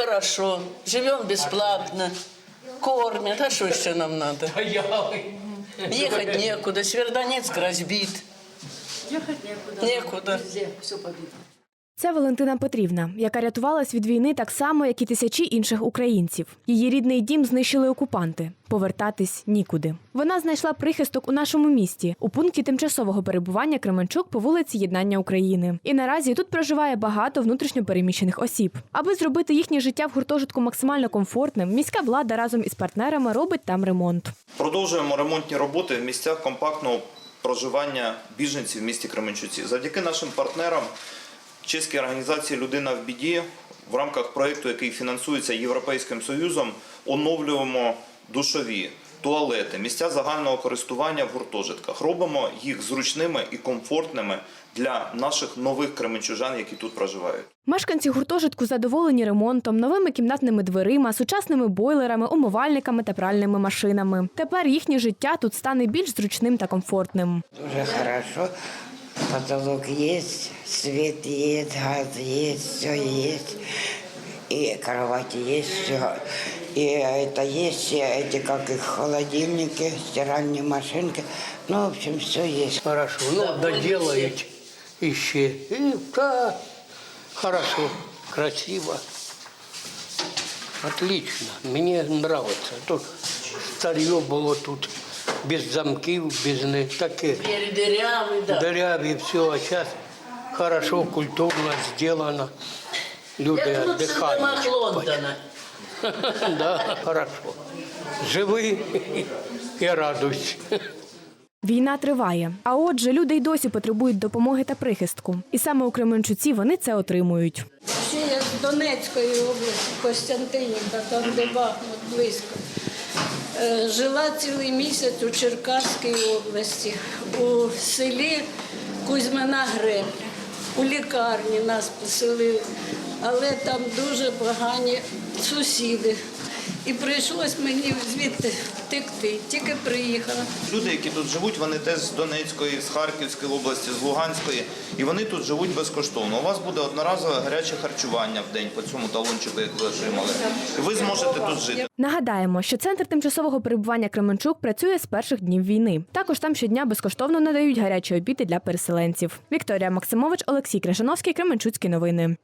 хорошо, живем бесплатно, кормят, а что еще нам надо? Ехать некуда, Свердонецк разбит. Ехать некуда. Некуда. Везде все побито. Це Валентина Петрівна, яка рятувалась від війни так само, як і тисячі інших українців. Її рідний дім знищили окупанти. Повертатись нікуди. Вона знайшла прихисток у нашому місті у пункті тимчасового перебування Кременчук по вулиці Єднання України. І наразі тут проживає багато внутрішньопереміщених осіб. Аби зробити їхнє життя в гуртожитку максимально комфортним, міська влада разом із партнерами робить там ремонт. Продовжуємо ремонтні роботи в місцях компактного проживання біженців в місті Кременчуці. Завдяки нашим партнерам чеській організації Людина в біді в рамках проєкту, який фінансується Європейським Союзом, оновлюємо душові. Туалети, місця загального користування в гуртожитках. Робимо їх зручними і комфортними для наших нових кременчужан, які тут проживають. Мешканці гуртожитку задоволені ремонтом, новими кімнатними дверима, сучасними бойлерами, умивальниками та пральними машинами. Тепер їхнє життя тут стане більш зручним та комфортним. Уже хорошо. Потолок есть, свет есть, газ есть, все есть. И кровати есть, все. И это есть, и эти, как их, холодильники, стиральные машинки. Ну, в общем, все есть. Хорошо, ну, доделают еще. И да, хорошо, красиво. Отлично, мне нравится. Тут старье было тут без замків, без не таке. Двери дырявые, да. Дыряві все, а сейчас хорошо, культурно сделано. Люди Это лучше отдыхают. замок Лондона. Да, хорошо. Живи і радуйся. Війна триває. А отже, люди й досі потребують допомоги та прихистку. І саме у Кременчуці вони це отримують. Ще я з Донецької області, Костянтинівка, там де Бахмут близько. Е, Жила цілий місяць у Черкаській області, у селі Кузьмина Гребля. У лікарні нас поселили, але там дуже погані сусіди. І прийшлось мені звідти втекти. Тільки приїхала. Люди, які тут живуть, вони теж з Донецької, з Харківської області, з Луганської, і вони тут живуть безкоштовно. У вас буде одноразове гаряче харчування в день по цьому талончику, як ви отримали. Ви зможете тут жити. Нагадаємо, що центр тимчасового перебування Кременчук працює з перших днів війни. Також там щодня безкоштовно надають гарячі обіди для переселенців. Вікторія Максимович, Олексій Крижановський, Кременчуцькі новини.